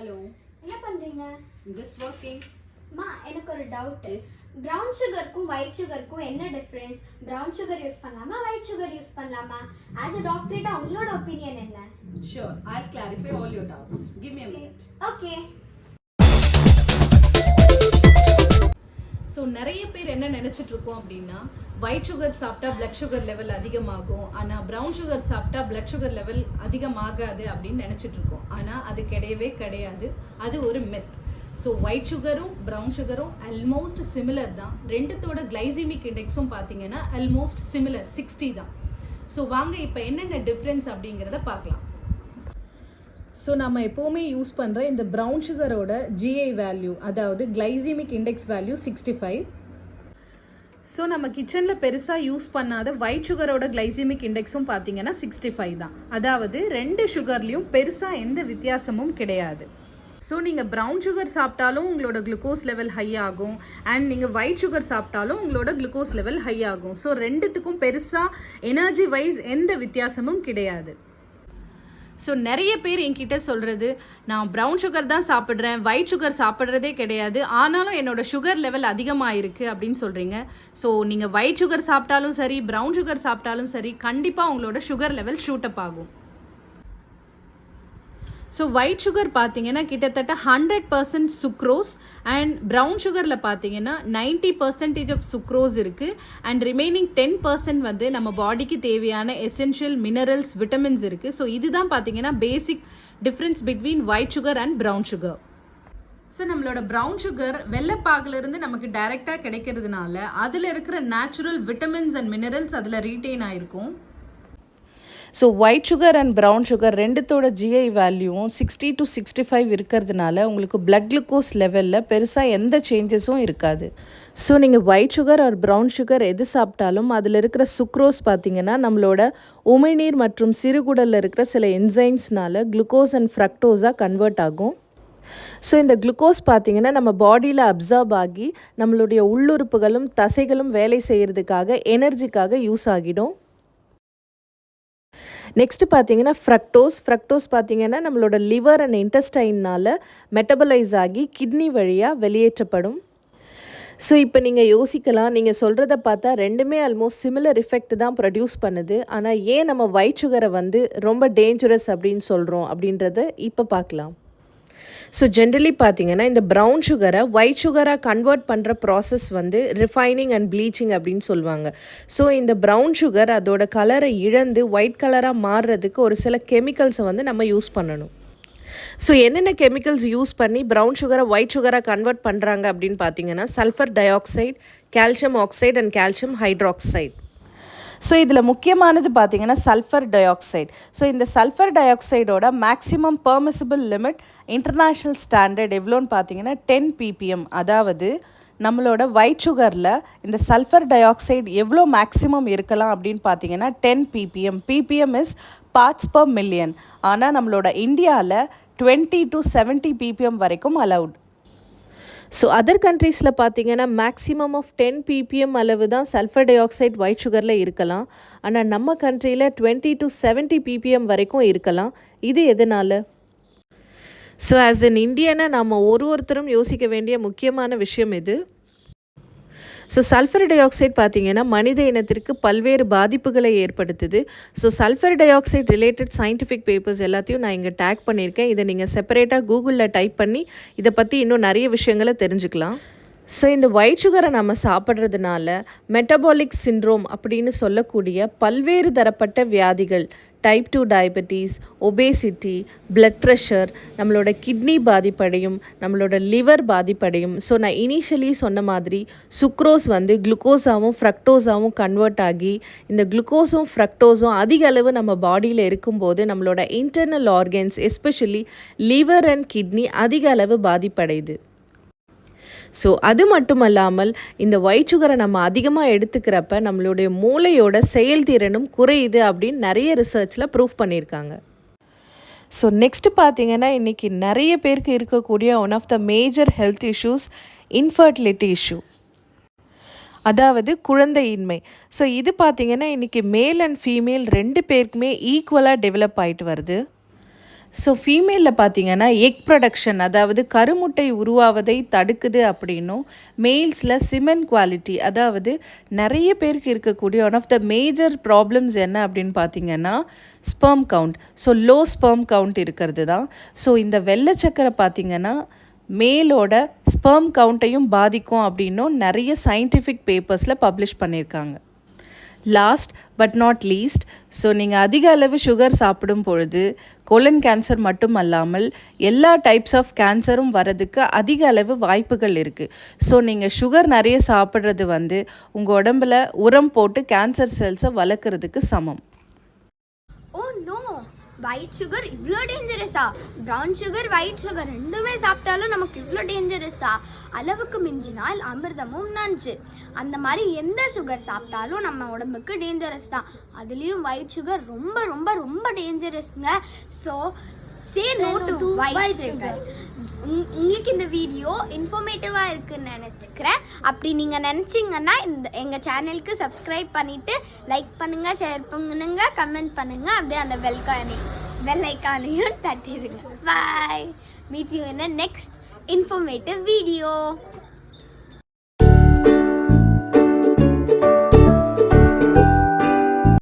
Hello என்ன பண்றீங்க? Just working அம்மா எனக்கு ஒரு டவுட் ப்ரௌன் சுகருக்கும் ஒயிட் சுகருக்கும் என்ன டிஃபரன்ஸ் ப்ரௌன் சுகர் யூஸ் பண்ணலாமா ஒயிட் சுகர் யூஸ் பண்ணலாமா? ஆஸ் அ டாக்டரேட்டா உங்களோட ஒப்பீனியன் என்ன? Sure I clarify all your doubts give me a minute. Okay so நிறைய பேர் என்ன நினச்சிட்டு இருக்கோம் அப்படின்னா ஒயிட் சுகர் சாப்பிட்டா பிளட் சுகர் லெவல் அதிகமாகும். ஆனால் ப்ரௌன் சுகர் சாப்பிட்டா பிளட் சுகர் லெவல் அதிகமாகாது அப்படின்னு நினச்சிட்டு இருக்கோம். ஆனால் அது கிடையவே கிடையாது. அது ஒரு மெத் ஸோ ஒயிட் சுகரும் ப்ரௌன் சுகரும் அல்மோஸ்ட் சிமிலர் தான். ரெண்டுத்தோட கிளைசிமிக் இண்டெக்ஸும் பார்த்தீங்கன்னா அல்மோஸ்ட் சிமிலர் சிக்ஸ்டி தான். ஸோ வாங்க இப்போ என்னென்ன டிஃப்ரென்ஸ் அப்படிங்கிறத பார்க்கலாம். ஸோ நம்ம எப்போவுமே யூஸ் பண்ணுற இந்த ப்ரௌன் சுகரோட ஜிஐ வேல்யூ அதாவது glycemic index value sixty five so நம்ம கிச்சனில் பெருசாக யூஸ் பண்ணாத ஒயிட் சுகரோட கிளைசிமிக் இண்டெக்ஸும் பார்த்தீங்கன்னா சிக்ஸ்டி ஃபைவ் தான். அதாவது ரெண்டு சுகர்லேயும் பெருசாக எந்த வித்தியாசமும் கிடையாது. ஸோ நீங்கள் ப்ரௌன் சுகர் சாப்பிட்டாலும் உங்களோட குளுக்கோஸ் லெவல் ஹை ஆகும். அண்ட் நீங்கள் ஒயிட் சுகர் சாப்பிட்டாலும் உங்களோட குளுக்கோஸ் லெவல் ஹை ஆகும். ஸோ ரெண்டுத்துக்கும் பெருசாக எனர்ஜி வைஸ் எந்த வித்தியாசமும் கிடையாது. ஸோ நிறைய பேர் என்கிட்ட சொல்கிறது நான் ப்ரௌன் சுகர் தான் சாப்பிட்றேன் ஒயிட் சுகர் சாப்பிட்றதே கிடையாது. ஆனாலும் என்னோட சுகர் லெவல் அதிகமாக இருக்குது அப்படின்னு சொல்கிறீங்க ஸோ நீங்கள் ஒயிட் சுகர் சாப்பிட்டாலும் சரி ப்ரௌன் சுகர் சாப்பிட்டாலும் சரி கண்டிப்பாக உங்களோட சுகர் லெவல் ஷூட் அப் ஆகும். ஸோ ஒயிட் சுகர் பார்த்தீங்கன்னா கிட்டத்தட்ட hundred percent sucrose and brown சுகரில் பார்த்தீங்கன்னா நைன்ட்டி பர்சன்டேஜ் ஆஃப் சுக்ரோஸ் இருக்குது அண்ட் ரிமைனிங் டென் பர்சன்ட் வந்து நம்ம பாடிக்கு தேவையான எசென்ஷியல் மினரல்ஸ் விட்டமின்ஸ் இருக்குது ஸோ இதுதான் பார்த்தீங்கன்னா basic difference between white sugar and brown sugar so நம்மளோட ப்ரௌன் சுகர் வெள்ளைப்பாகிலிருந்து நமக்கு டைரெக்டாக கிடைக்கிறதுனால அதில் இருக்கிற நேச்சுரல் விட்டமின்ஸ் அண்ட் மினரல்ஸ் அதில் ரீட்டெயின் ஆகிருக்கும் so white sugar and brown sugar ரெண்டுத்தோட GI வேல்யூவும் சிக்ஸ்டி டு சிக்ஸ்டி ஃபைவ் இருக்கிறதுனால உங்களுக்கு பிளட் குளுக்கோஸ் லெவலில் பெருசாக எந்த சேஞ்சஸும் இருக்காது. ஸோ நீங்கள் white sugar or brown sugar எது சாப்பிட்டாலும் அதில் இருக்கிற சுக்ரோஸ் பார்த்தீங்கன்னா நம்மளோட உமிழ்நீர் மற்றும் சிறுகுடலில் இருக்கிற சில என்சைம்ஸ்னால குளுக்கோஸ் அண்ட் ஃப்ரக்டோஸாக கன்வெர்ட் ஆகும். ஸோ இந்த குளுக்கோஸ் பார்த்தீங்கன்னா நம்ம பாடியில் அப்சர்வ் ஆகி நம்மளுடைய உள்ளுறுப்புகளும் தசைகளும் வேலை செய்கிறதுக்காக எனர்ஜிக்காக யூஸ் ஆகிடும். நெக்ஸ்ட் பார்த்தீங்கன்னா ஃப்ரக்டோஸ் ஃப்ரக்டோஸ் பார்த்தீங்கன்னா நம்மளோட லிவர் அண்ட் இன்டெஸ்டைனால் மெட்டபலைஸ் ஆகி கிட்னி வழியாக வெளியேற்றப்படும். ஸோ இப்போ நீங்கள் யோசிக்கலாம். நீங்கள் சொல்கிறத பார்த்தா ரெண்டுமே ஆல்மோஸ்ட் சிமிலர் எஃபெக்ட் தான் ப்ரொடியூஸ் பண்ணுது. ஆனால் ஏன் நம்ம ஒயிட் சுகரை வந்து ரொம்ப டேஞ்சரஸ் அப்படின்னு சொல்கிறோம் அப்படின்றத இப்போ பார்க்கலாம். ஸோ ஜென்ரலி பார்த்தீங்கன்னா இந்த ப்ரௌன் சுகரை ஒயிட் சுகராக கன்வெர்ட் பண்ணுற ப்ராசஸ் வந்து ரிஃபைனிங் அண்ட் ப்ளீச்சிங் அப்படின்னு சொல்லுவாங்க. ஸோ இந்த ப்ரௌன் சுகர் அதோட கலரை இழந்து ஒயிட் கலராக மாறுறதுக்கு ஒரு சில கெமிக்கல்ஸை வந்து நம்ம யூஸ் பண்ணணும். ஸோ என்னென்ன கெமிக்கல்ஸ் யூஸ் பண்ணி ப்ரௌன் சுகரை ஒயிட் சுகராக கன்வெர்ட் பண்ணுறாங்க அப்படின்னு பார்த்தீங்கன்னா sulphur dioxide calcium oxide and calcium hydroxide so இதில் முக்கியமானது பார்த்தீங்கன்னா சல்ஃபர் டை ஆக்சைடு ஸோ இந்த சல்ஃபர் டை ஆக்சைடோட maximum permissible limit international standard எவ்வளோன்னு பார்த்தீங்கன்னா டென் பிபிஎம் அதாவது நம்மளோட ஒயிட் சுகரில் இந்த சல்ஃபர் டை ஆக்சைடு எவ்வளோ மேக்ஸிமம் இருக்கலாம் அப்படின்னு பார்த்தீங்கன்னா ten ppm ppm is parts per million ஆனால் நம்மளோட இந்தியாவில் டுவெண்ட்டி டு செவன்ட்டி பிபிஎம் வரைக்கும் அலவுட் ஸோ அதர் கண்ட்ரீஸில் பார்த்தீங்கன்னா மேக்ஸிமம் ஆஃப் டென் பிபிஎம் அளவு தான் சல்ஃபர் டை ஆக்சைடு ஒயிட் சுகரில் இருக்கலாம். ஆனால் நம்ம கண்ட்ரியில் டுவெண்ட்டி டு செவன்ட்டி பிபிஎம் வரைக்கும் இருக்கலாம். இது எதனால்? ஸோ ஆஸ் அன் இண்டியனை நம்ம ஒரு ஒருத்தரும் யோசிக்க வேண்டிய முக்கியமான விஷயம் இது. ஸோ சல்ஃபர் டை ஆக்சைடு பார்த்திங்கன்னா மனித இனத்திற்கு பல்வேறு பாதிப்புகளை ஏற்படுத்துது. So sulphur dioxide related scientific papers எல்லாத்தையும் நான் இங்கே டேக் பண்ணியிருக்கேன். இதை நீங்கள் செப்பரேட்டாக கூகுளில் டைப் பண்ணி இதை பற்றி இன்னும் நிறைய விஷயங்களை தெரிஞ்சுக்கலாம். ஸோ இந்த ஒயிட் சுகரை நம்ம சாப்பிட்றதுனால மெட்டபாலிக் சிண்ட்ரோம் அப்படின்னு சொல்லக்கூடிய பல்வேறு தரப்பட்ட வியாதிகள் type two diabetes obesity blood pressure நம்மளோட கிட்னி பாதிப்படையும் நம்மளோட லிவர் பாதிப்படையும். ஸோ நான் இனிஷியலி சொன்ன மாதிரி சுக்ரோஸ் வந்து குளுக்கோஸாகவும் ஃப்ரக்டோஸாகவும் கன்வெர்ட் ஆகி இந்த குளுக்கோஸும் ஃப்ரக்டோஸும் அதிக அளவு நம்ம பாடியில் இருக்கும்போது நம்மளோட internal organs especially liver and kidney அதிக அளவு பாதிப்படையுது. ஸோ அது மட்டும் அல்லாமல் இந்த ஒயிட் சுகரை நம்ம அதிகமாக எடுத்துக்கிறப்ப நம்மளுடைய மூளையோட செயல்திறனும் குறையுது அப்படின்னு நிறைய ரிசர்ச்சில் ப்ரூவ் பண்ணியிருக்காங்க. ஸோ நெக்ஸ்ட் பார்த்தீங்கன்னா இன்றைக்கி நிறைய பேருக்கு இருக்கக்கூடிய one of the major health issues infertility issue அதாவது குழந்தையின்மை. ஸோ இது பார்த்திங்கன்னா இன்றைக்கி மேல் அண்ட் ஃபீமேல் ரெண்டு பேருக்குமே ஈக்குவலாக டெவலப் ஆகிட்டு வருது. ஸோ ஃபீமேலில் பார்த்தீங்கன்னா எக் ப்ரொடக்ஷன் அதாவது கருமுட்டை உருவாவதை தடுக்குது அப்படின்னும் மேல்ஸில் சிமெண்ட் குவாலிட்டி அதாவது நிறைய பேருக்கு இருக்கக்கூடிய one of the major problems என்ன அப்படின்னு பார்த்தீங்கன்னா sperm count so low sperm count இருக்கிறது தான். ஸோ இந்த வெள்ளச்சக்கரை பார்த்திங்கன்னா பார்த்தீங்கன்னா மேலோட ஸ்பெர்ம் கவுண்ட்டையும் பாதிக்கும் அப்படின்னும் நிறைய சயின்டிஃபிக் பேப்பர்ஸில் பப்ளிஷ் பண்ணியிருக்காங்க. Last but not least so நீங்கள் அதிக அளவு சுகர் சாப்பிடும் பொழுது கோலன் கேன்சர் மட்டும் அல்லாமல் எல்லா டைப்ஸ் ஆஃப் கேன்சரும் வரதுக்கு அதிக அளவு வாய்ப்புகள் இருக்குது ஸோ நீங்கள் சுகர் நிறைய சாப்பிட்றது வந்து உங்கள் உடம்புல உரம் போட்டு கேன்சர் செல்ஸை வளர்க்குறதுக்கு சமம். ஒயிட் சுகர் இவ்வளோ டேஞ்சரஸா ப்ரௌன் சுகர் ஒயிட் சுகர் ரெண்டுமே சாப்பிட்டாலும் நமக்கு இவ்வளோ டேஞ்சரஸா அளவுக்கு மிஞ்சினால் அமிர்தமும் நஞ்சு. அந்த மாதிரி எந்த சுகர் சாப்பிட்டாலும் நம்ம உடம்புக்கு டேஞ்சரஸ் தான். அதுலேயும் ஒயிட் சுகர் ரொம்ப ரொம்ப ரொம்ப டேஞ்சரஸ்ங்க so say no to white sugar உங்களுக்கு இந்த வீடியோ இன்ஃபர்மேட்டிவாக இருக்குன்னு நினச்சிக்கிறேன். அப்படி நீங்கள் நினச்சிங்கன்னா இந்த எங்கள் சேனலுக்கு சப்ஸ்கிரைப் பண்ணிவிட்டு லைக் பண்ணுங்கள் ஷேர் பண்ணுங்க கமெண்ட் பண்ணுங்கள் அப்படியே அந்த பெல்கானே பெல் ஐக்கானையும் தட்டிடுங்க. Bye meet you in next informative video